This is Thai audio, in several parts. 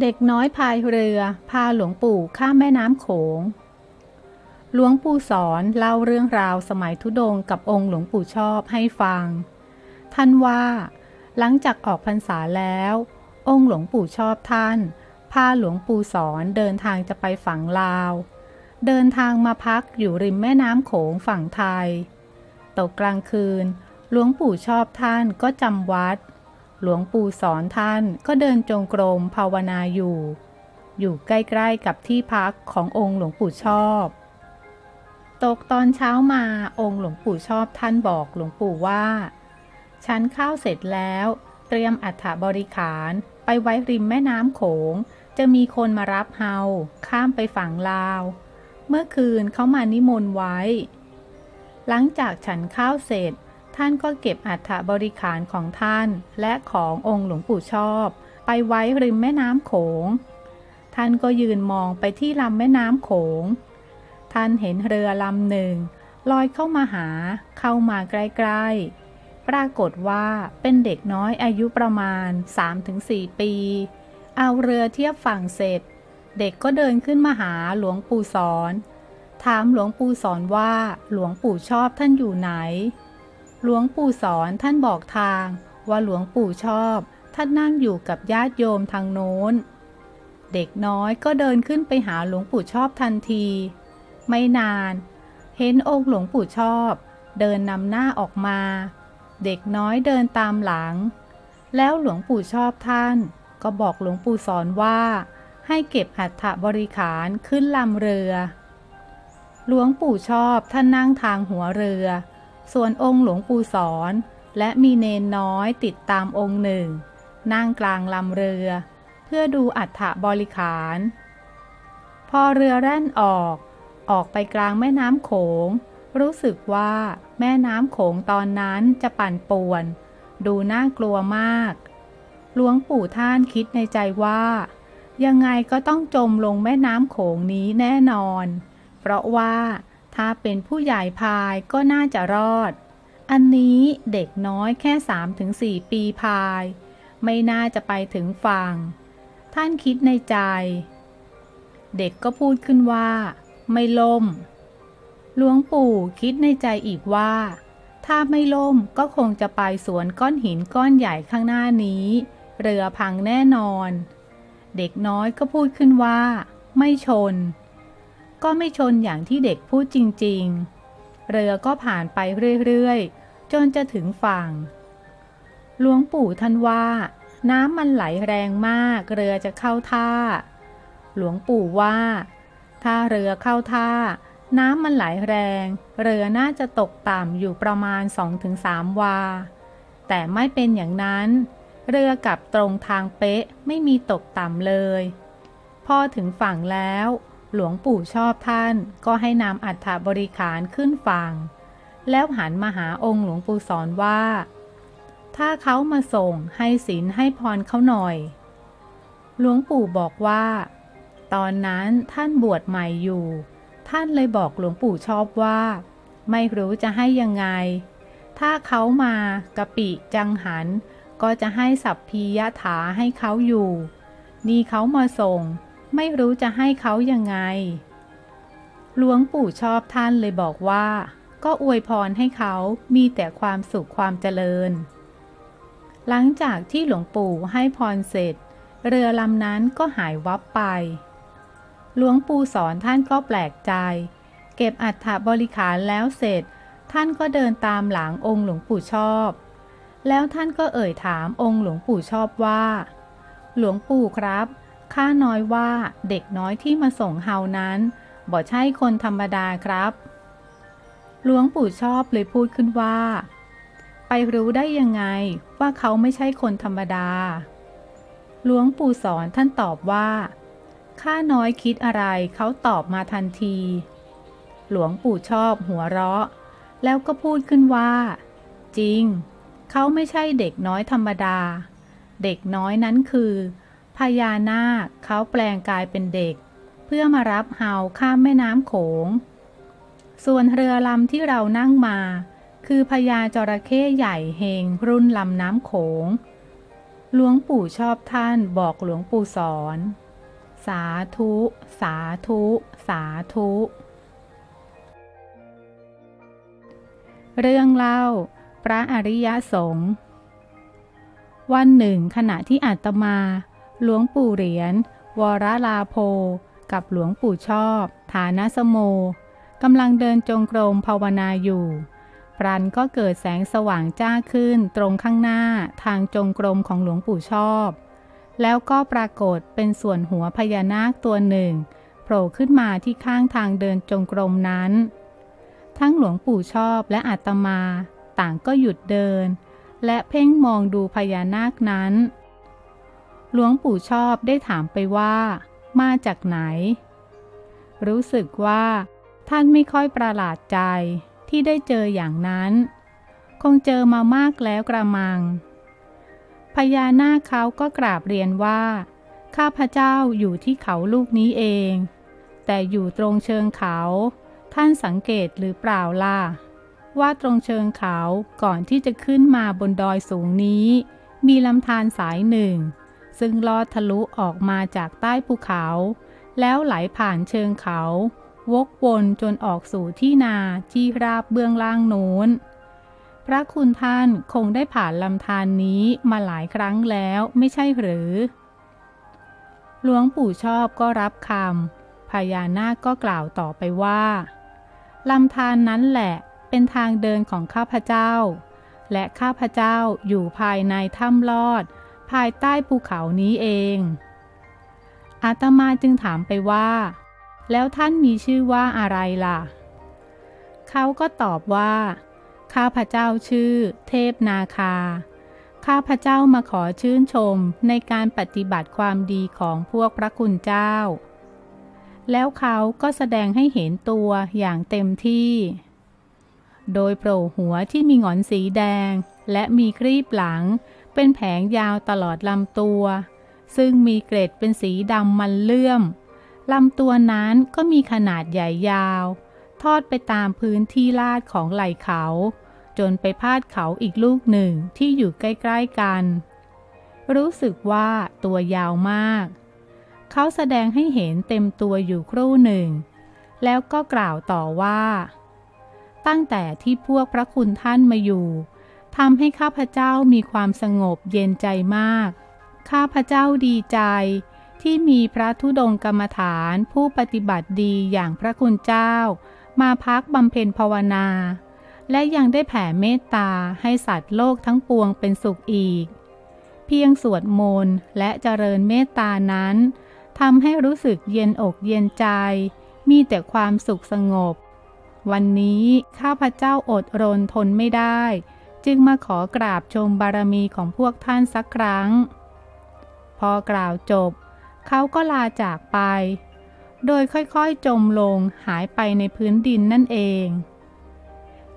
เด็กน้อยพายเรือ พาหลวงปู่ข้ามแม่น้ำโขง หลวงปู่สอนเล่าเรื่องราวสมัยทุดงกับองค์หลวงปู่ชอบให้ฟัง ท่านว่า หลังจากออกพรรษาแล้ว องค์หลวงปู่ชอบท่าน พาหลวงปู่สอนเดินทางจะไปฝั่งลาว เดินทางมาพักอยู่ริมแม่น้ำโขงฝั่งไทย ตกกลางคืน หลวงปู่ชอบท่านก็จำวัด หลวงปู่สอนท่านก็เดินจงกรมภาวนาอยู่ อยู่ใกล้ๆกับที่พักขององค์หลวงปู่ชอบ ตกตอนเช้ามาองค์หลวงปู่ชอบท่านบอกหลวงปู่ว่า ฉันข้าวเสร็จแล้ว เตรียมอัฐบริขารไปไว้ริมแม่น้ำโขง จะมีคนมารับเฮาข้ามไปฝั่งลาว เมื่อคืนเขามานิมนต์ไว้ หลังจากฉันข้าวเสร็จ ท่านก็เก็บอัฐบริขารของท่าน และขององค์หลวงปู่ชอบ ไปไว้ริมแม่น้ำโขง ท่านก็ยืนมองไปที่ลำแม่น้ำโขง ท่านเห็นเรือลำหนึ่งลอยเข้ามาหาเข้ามาใกล้ๆ ปรากฏว่าเป็นเด็กน้อยอายุประมาณ 3-4 ปี เอาเรือเทียบฝั่งเสร็จ เด็กก็เดินขึ้นมาหาหลวงปู่สอน ถามหลวงปู่สอนว่าหลวงปู่ชอบท่านอยู่ไหน หลวงปู่สอนท่านบอกทางว่าหลวงปู่ชอบ ท่านนั่งอยู่กับญาติโยมทางโน้น เด็กน้อยก็เดินขึ้นไปหาหลวงปู่ชอบทันที ไม่นาน เห็นองค์หลวงปู่ชอบ เดินนำหน้าออกมา เด็กน้อยเดินตามหลัง แล้วหลวงปู่ชอบท่าน ก็บอกหลวงปู่สอนว่า ให้เก็บอัฐบริขารขึ้นลำเรือ หลวงปู่ชอบท่านนั่งทางหัวเรือ ส่วนองค์หลวงปู่สอน และมีเนนน้อยติดตามองค์หนึ่ง นั่งกลางลำเรือ เพื่อดูอัฐบริขาร พอเรือแล่นออก ออกไปกลางแม่น้ำโขง รู้สึกว่าแม่น้ำโขงตอนนั้นจะปั่นป่วน ดูน่ากลัวมาก หลวงปู่ท่านคิดในใจว่า ยังไงก็ต้องจมลงแม่น้ำโขงนี้แน่นอน เพราะว่า ถ้าเป็นผู้ใหญ่พายก็น่าจะรอด อันนี้เด็กน้อยแค่ 3-4 ปีพาย ไม่น่าจะไปถึงฝั่ง ท่านคิดในใจ เด็กก็พูดขึ้นว่า ไม่ล่ม หลวงปู่คิดในใจอีกว่า ถ้าไม่ล่มก็คงจะไปสวนก้อนหินก้อนใหญ่ข้างหน้านี้ เรือพังแน่นอน เด็กน้อยก็พูดขึ้นว่า ไม่ชน ก็ไม่ชนอย่างที่เด็กพูดจริง ๆ เรือก็ผ่านไปเรื่อยๆ จนจะถึงฝั่ง หลวงปู่ท่านว่า น้ำมันไหลแรงมาก เรือจะเข้าท่า หลวงปู่ว่า ถ้าเรือเข้าท่า น้ำมันไหลแรง เรือน่าจะตกต่ำอยู่ประมาณ 2-3 วา แต่ไม่เป็นอย่างนั้น เรือกลับตรงทางเป๊ะไม่มีตกต่ำเลย พอถึงฝั่งแล้ว หลวงปู่ชอบท่านก็ให้นำอัฐบริขารขึ้นฝั่ง แล้วหันมาหาองค์หลวงปู่สอนว่า ถ้าเขามาส่งให้ศีลให้พรเขาหน่อย หลวงปู่บอกว่า ตอนนั้นท่านบวชใหม่อยู่ ท่านเลยบอกหลวงปู่ชอบว่า ไม่รู้จะให้ยังไง ถ้าเขามากะปิจังหัน ก็จะให้สัพพียถาให้เขาอยู่ นี่เขามาส่ง ไม่รู้จะให้เขายังไง หลวงปู่ชอบท่านเลยบอกว่า ก็อวยพรให้เขามีแต่ความสุขความเจริญ หลังจากที่หลวงปู่ให้พรเสร็จ เรือลำนั้นก็หายวับไป หลวงปู่สอนท่านก็แปลกใจ เก็บอัฐบริขารแล้วเสร็จ ท่านก็เดินตามหลังองค์หลวงปู่ชอบ แล้วท่านก็เอ่ยถามองค์หลวงปู่ชอบว่า หลวงปู่ครับ ข้าน้อยว่าเด็กน้อยที่มาส่งเฮานั้นบ่ใช่คนธรรมดาครับ หลวงปู่ชอบเลยพูดขึ้นว่า ไปรู้ได้ยังไงว่าเขาไม่ใช่คนธรรมดา หลวงปู่สอนท่านตอบว่า ข้าน้อยคิดอะไรเขาตอบมาทันที หลวงปู่ชอบหัวเราะ แล้วก็พูดขึ้นว่า จริง เขาไม่ใช่เด็กน้อยธรรมดา เด็กน้อยนั้นคือ พญานาคเขาแปลงกายเป็นเด็ก เพื่อมารับเฮาข้ามแม่น้ำโขง ส่วนเรือลำที่เรานั่งมา คือพญาจระเข้ใหญ่เฮงรุ่นลำน้ำโขง หลวงปู่ชอบท่านบอกหลวงปู่สอน สาธุ สาธุ สาธุ เรื่องเล่า พระอริยสงฆ์วันหนึ่งขณะที่อาตมา หลวงปู่เหรียญวรลาโพ กับหลวงปู่ชอบ ฐานสโมกำลังเดินจงกรมภาวนาอยู่ ปรันก็เกิดแสงสว่างจ้าขึ้นตรงข้างหน้าทางจงกรมของหลวงปู่ชอบ แล้วก็ปรากฏเป็นส่วนหัวพญานาคตัวหนึ่งโผล่ขึ้นมาที่ข้างทางเดินจงกรมนั้น ทั้งหลวงปู่ชอบและอาตมา ต่างก็หยุดเดิน และเพ่งมองดูพญานาคนั้น หลวงปู่ชอบได้ถามไปว่า มาจากไหน รู้สึกว่า ท่านไม่ค่อยประหลาดใจที่ได้เจออย่างนั้น คงเจอมามากแล้วกระมัง พญานาคเขาก็กราบเรียนว่า ข้าพเจ้าอยู่ที่เขาลูกนี้เอง แต่อยู่ตรงเชิงเขา ท่านสังเกตหรือเปล่าล่ะ ว่าตรงเชิงเขาก่อนที่จะขึ้นมาบนดอยสูงนี้ มีลำธารสายหนึ่ง ซึ่งลอดทะลุออกมาจากใต้ภูเขา แล้วไหลผ่านเชิงเขา วกวนจนออกสู่ที่นาที่ราบเบื้องล่างโน้น พระคุณท่านคงได้ผ่านลำธารนนี้มาหลายครั้งแล้วไม่ใช่หรือ หลวงปู่ชอบก็รับคำพญานาคก็กล่าวต่อไปว่าลำธารนนั้นแหละเป็นทางเดินของข้าพเจ้า และข้าพเจ้าอยู่ภายในถ้ำลอด ภายใต้ภูเขานี้เอง อาตมาจึงถามไปว่า แล้วท่านมีชื่อว่าอะไรล่ะ เขาก็ตอบว่า ข้าพเจ้าชื่อ เทพนาคา ข้าพเจ้ามาขอชื่นชมในการปฏิบัติความดีของพวกพระคุณเจ้า แล้วเขาก็แสดงให้เห็นตัวอย่างเต็มที่โดยโผล่หัวที่มีหงอนสีแดง และมีครีบหลัง เป็นแผงยาวตลอดลำตัว ซึ่งมีเกร็ดเป็นสีดำมันเลื่อมลำตัวนั้นก็มีขนาดใหญ่ยาว ทอดไปตามพื้นที่ลาดของไหล่เขา จนไปพาดเขาอีกลูกหนึ่งที่อยู่ใกล้ๆกัน รู้สึกว่าตัวยาวมาก เขาแสดงให้เห็นเต็มตัวอยู่ครู่หนึ่ง แล้วก็กล่าวต่อว่า ตั้งแต่ที่พวกพระคุณท่านมาอยู่ ทำให้ข้าพเจ้ามีความสงบเย็นใจมาก ข้าพเจ้าดีใจ ที่มีพระธุดงกรรมฐานผู้ปฏิบัติดีอย่างพระคุณเจ้า มาพักบำเพ็ญภาวนา และยังได้แผ่เมตตาให้สัตว์โลกทั้งปวงเป็นสุขอีก เพียงสวดมนต์และเจริญเมตตานั้นทำให้รู้สึกเย็นอกเย็นใจ มีแต่ความสุขสงบ วันนี้ข้าพเจ้าอดรนทนไม่ได้ จึงมาขอกราบชมบารมีของพวกท่านสักครั้ง พอกล่าวจบ เขาก็ลาจากไป โดยค่อยๆจมลงหายไปในพื้นดินนั่นเอง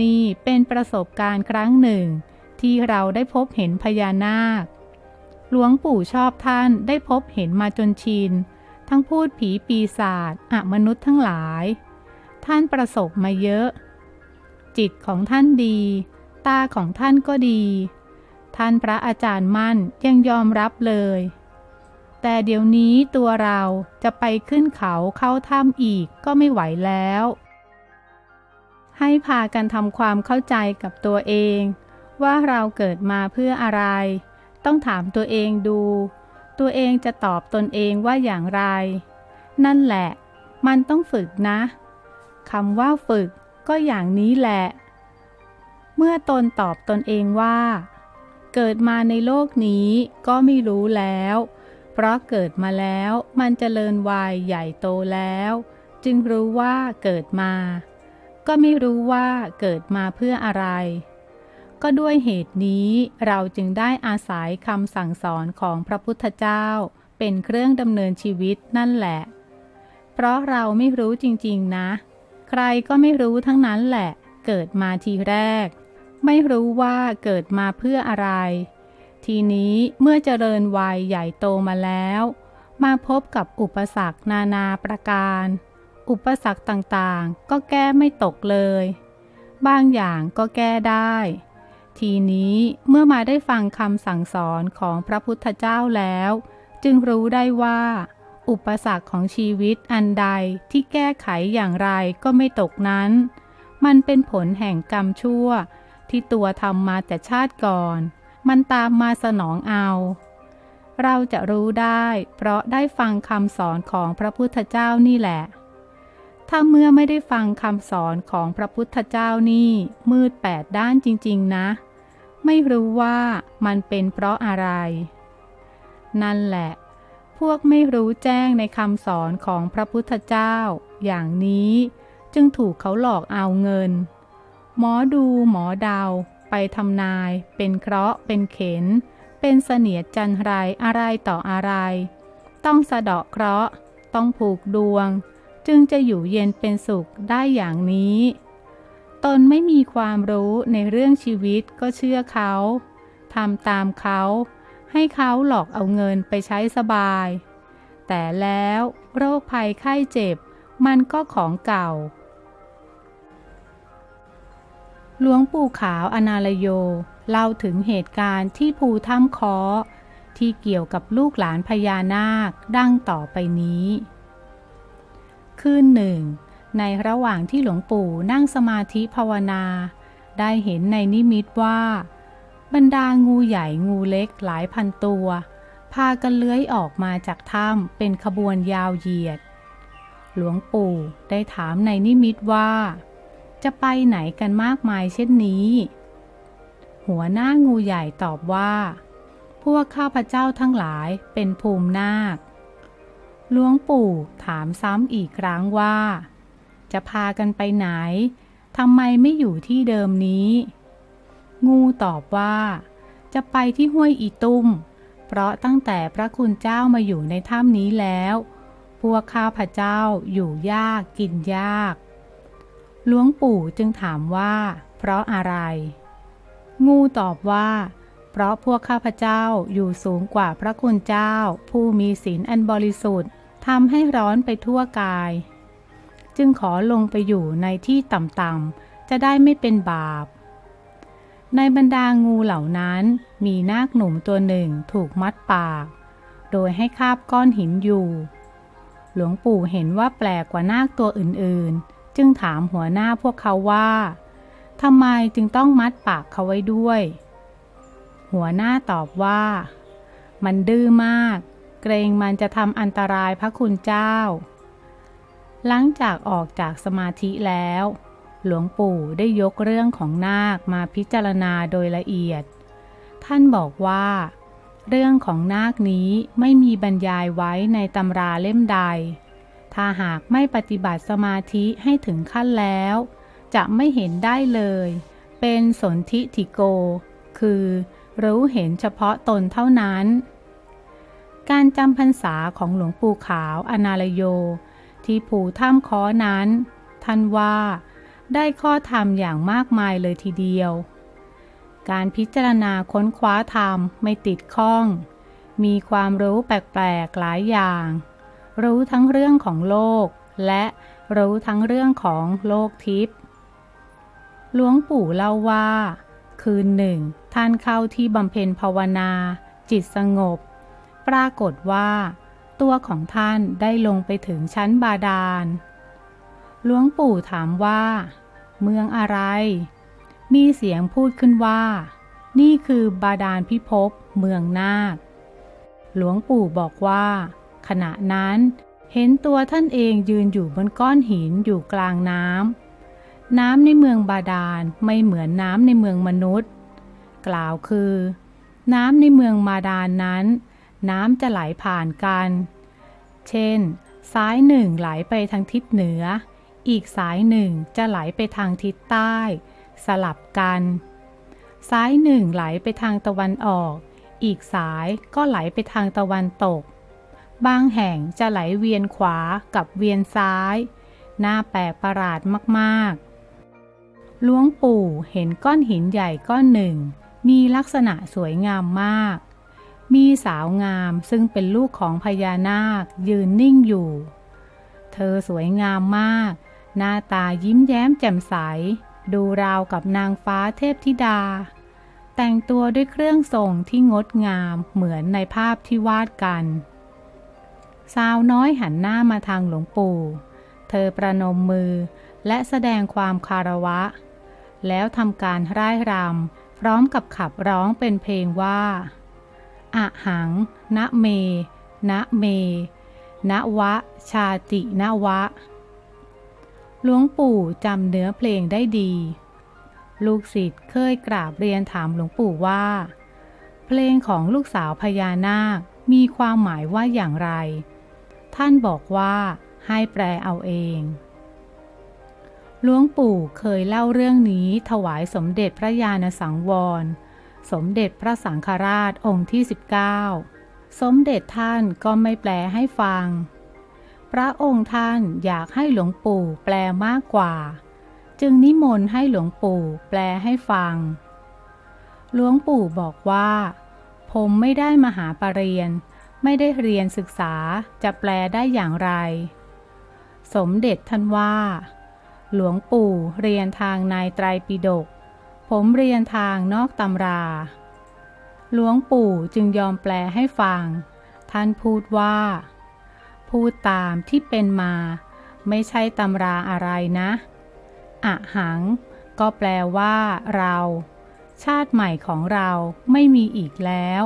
นี่เป็นประสบการณ์ครั้งหนึ่ง ที่เราได้พบเห็นพญานาค หลวงปู่ชอบท่านได้พบเห็นมาจนชิน ทั้งพูดผีปีศาจอมนุษย์ทั้งหลาย ท่านประสบมาเยอะ จิตของท่านดี ตาของท่านก็ดี ท่านพระอาจารย์มั่นยังยอมรับเลย แต่เดี๋ยวนี้ตัวเราจะไปขึ้นเขาเข้าถ้ำอีกก็ไม่ไหวแล้ว ให้พากันทำความเข้าใจกับตัวเอง ว่าเราเกิดมาเพื่ออะไร ต้องถามตัวเองดู ตัวเองจะตอบตนเองว่าอย่างไร นั่นแหละ มันต้องฝึกนะคำว่าฝึกก็อย่างนี้แหละ เมื่อตนตอบตนเองว่า เกิดมาในโลกนี้ก็ไม่รู้แล้ว เพราะเกิดมาแล้วมันจเจริญวัยใหญ่โตแล้ว จึงรู้ว่าเกิดมา ก็ไม่รู้ว่าเกิดมาเพื่ออะไร ก็ด้วยเหตุนี้เราจึงได้อาศัยคำสั่งสอนของพระพุทธเจ้า เป็นเครื่องดำเนินชีวิตนั่นแหละ เพราะเราไม่รู้จริงๆนะ ใครก็ไม่รู้ทั้งนั้นแหละ เกิดมาทีแรก ไม่รู้ว่าเกิดมาเพื่ออะไร ทีนี้เมื่อเจริญวัยใหญ่โตมาแล้ว มาพบกับอุปสรรคนานาประการ อุปสรรคต่างๆ ก็แก้ไม่ตกเลย บางอย่างก็แก้ได้ ทีนี้เมื่อมาได้ฟังคำสั่งสอนของพระพุทธเจ้าแล้ว จึงรู้ได้ว่า อุปสรรคของชีวิตอันใดที่แก้ไขอย่างไรก็ไม่ตกนั้น มันเป็นผลแห่งกรรมชั่ว ที่ตัวทำมาแต่ชาติก่อน มันตามมาสนองเอา เราจะรู้ได้ เพราะได้ฟังคำสอนของพระพุทธเจ้านี่แหละ ถ้าเมื่อไม่ได้ฟังคำสอนของพระพุทธเจ้านี่ มืดแปดด้านจริง ๆ นะ ไม่รู้ว่ามันเป็นเพราะอะไร นั่นแหละ พวกไม่รู้แจ้งในคำสอนของพระพุทธเจ้า อย่างนี้จึงถูกเขาหลอกเอาเงิน หมอดูหมอเดาไปทำนาย เป็นเคราะห์เป็นเข็น เป็นเสนียดจันไรอะไรต่ออะไร ต้องสะเดาะเคราะห์ ต้องผูกดวง จึงจะอยู่เย็นเป็นสุขได้อย่างนี้ ตนไม่มีความรู้ในเรื่องชีวิตก็เชื่อเขาทำตามเขา ให้เขาหลอกเอาเงินไปใช้สบาย แต่แล้วโรคภัยไข้เจ็บมันก็ของเก่า หลวงปู่ขาวอนาลโย เล่าถึงเหตุการณ์ที่ภูถ้ำคอที่เกี่ยวกับลูกหลานพญานาคดังต่อไปนี้ คืนหนึ่ง ในระหว่างที่หลวงปู่นั่งสมาธิภาวนา ได้เห็นในนิมิตว่า บรรดางูใหญ่งูเล็กหลายพันตัว พากันเลื้อยออกมาจากถ้ำเป็นขบวนยาวเหยียด หลวงปู่ได้ถามในนิมิตว่า จะไปไหนกันมากมายเช่นนี้ หัวหน้างูใหญ่ตอบว่า พวกข้าพเจ้าทั้งหลายเป็นภูมินาคหลวงปู่ถามซ้ำอีกครั้งว่า จะพากันไปไหนทำไมไม่อยู่ที่เดิมนี้ งูตอบว่า จะไปที่ห้วยอีตุ้ม เพราะตั้งแต่พระคุณเจ้ามาอยู่ในถ้ำนี้แล้ว พวกข้าพเจ้าอยู่ยากกินยาก หลวงปู่จึงถามว่า เพราะอะไร งูตอบว่า เพราะพวกข้าพเจ้าอยู่สูงกว่าพระคุณเจ้า ผู้มีศีลอันบริสุทธิ์ทำให้ร้อนไปทั่วกาย จึงขอลงไปอยู่ในที่ต่ำๆจะได้ไม่เป็นบาป ในบรรดางูเหล่านั้นมีนาคหนุ่มตัวหนึ่งถูกมัดปาก โดยให้คาบก้อนหินอยู่ หลวงปู่เห็นว่าแปลกกว่านาคตัวอื่นๆ จึงถามหัวหน้าพวกเขาว่าทำไมจึงต้องมัดปากเขาไว้ด้วย หัวหน้าตอบว่า มันดื้อมาก เกรงมันจะทำอันตรายพระคุณเจ้า หลังจากออกจากสมาธิแล้ว หลวงปู่ได้ยกเรื่องของนาคมาพิจารณาโดยละเอียด ท่านบอกว่า เรื่องของนาคนี้ไม่มีบรรยายไว้ในตำราเล่มใด ถ้าหากไม่ปฏิบัติสมาธิให้ถึงขั้นแล้ว จะไม่เห็นได้เลย เป็นสนธิติโก คือรู้เห็นเฉพาะตนเท่านั้น การจำพรรษาของหลวงปู่ขาวอนาลโย ที่ภูถ้ำค้อนั้น ท่านว่า ได้ข้อธรรมอย่างมากมายเลยทีเดียว การพิจารณาค้นคว้าธรรมไม่ติดข้อง มีความรู้แปลก ๆ หลายอย่าง รู้ทั้งเรื่องของโลก และรู้ทั้งเรื่องของโลกทิพย์หลวงปู่เล่าว่า คืนหนึ่ง ท่านเข้าที่บำเพ็ญภาวนา จิตสงบ ปรากฏว่า ตัวของท่านได้ลงไปถึงชั้นบาดาลหลวงปู่ถามว่า เมืองอะไร มีเสียงพูดขึ้นว่า นี่คือบาดาลพิภพเมืองนาค หลวงปู่บอกว่า ขณะนั้น เห็นตัวท่านเองยืนอยู่บนก้อนหินอยู่กลางน้ำ น้ำในเมืองบาดาลไม่เหมือนน้ำในเมืองมนุษย์ กล่าวคือ น้ำในเมืองบาดาลนั้น น้ำจะไหลผ่านกัน เช่นซ้ายหนึ่งไหลไปทางทิศเหนือ อีกสายหนึ่งจะไหลไปทางทิศใต้ สลับกันซ้ายหนึ่งไหลไปทางตะวันออก อีกสายก็ไหลไปทางตะวันตก บางแห่งจะไหลเวียนขวากับเวียนซ้ายน่าแปลกประหลาดมากๆหลวงปู่เห็นก้อนหินใหญ่ก้อนหนึ่ง มีลักษณะสวยงามมาก มีสาวงามซึ่งเป็นลูกของพญานาคยืนนิ่งอยู่ เธอสวยงามมาก หน้าตายิ้มแย้มแจ่มใส ดูราวกับนางฟ้าเทพธิดาแต่งตัวด้วยเครื่องทรงที่งดงามเหมือนในภาพที่วาดกัน สาวน้อยหันหน้ามาทางหลวงปู่ เธอประนมมือและแสดงความคารวะ แล้วทำการร่ายรำพร้อมกับขับร้องเป็นเพลงว่าอะหัง ณเม ณเม ณวะ ชาติ ณวะ หลวงปู่จำเนื้อเพลงได้ดี ลูกศิษย์เคยกราบเรียนถามหลวงปู่ว่า เพลงของลูกสาวพญานาคมีความหมายว่าอย่างไร ท่านบอกว่าให้แปลเอาเอง หลวงปู่เคยเล่าเรื่องนี้ถวายสมเด็จพระญาณสังวร สมเด็จพระสังฆราชองค์ที่ 19 สมเด็จท่านก็ไม่แปลให้ฟัง พระองค์ท่านอยากให้หลวงปู่แปลมากกว่า จึงนิมนต์ให้หลวงปู่แปลให้ฟัง หลวงปู่บอกว่า ผมไม่ได้มาหาปรริญญา ไม่ได้เรียนศึกษาจะแปลได้อย่างไร สมเด็จท่านว่า หลวงปู่เรียนทางนายไตรปิฎกผมเรียนทางนอกตำรา หลวงปู่จึงยอมแปลให้ฟัง ท่านพูดว่า พูดตามที่เป็นมา ไม่ใช่ตำราอะไรนะอะหัง ก็แปลว่าเรา ชาติใหม่ของเราไม่มีอีกแล้ว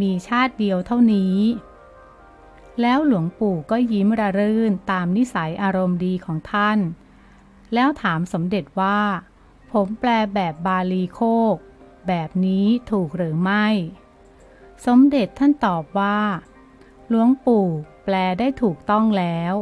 มีชาติเดียวเท่านี้ แล้วหลวงปู่ก็ยิ้มระรื่นตามนิสัยอารมณ์ดีของท่าน แล้วถามสมเด็จว่า ผมแปลแบบบาลีโคก แบบนี้ถูกหรือไม่ สมเด็จท่านตอบว่า หลวงปู่แปลได้ถูกต้องแล้ว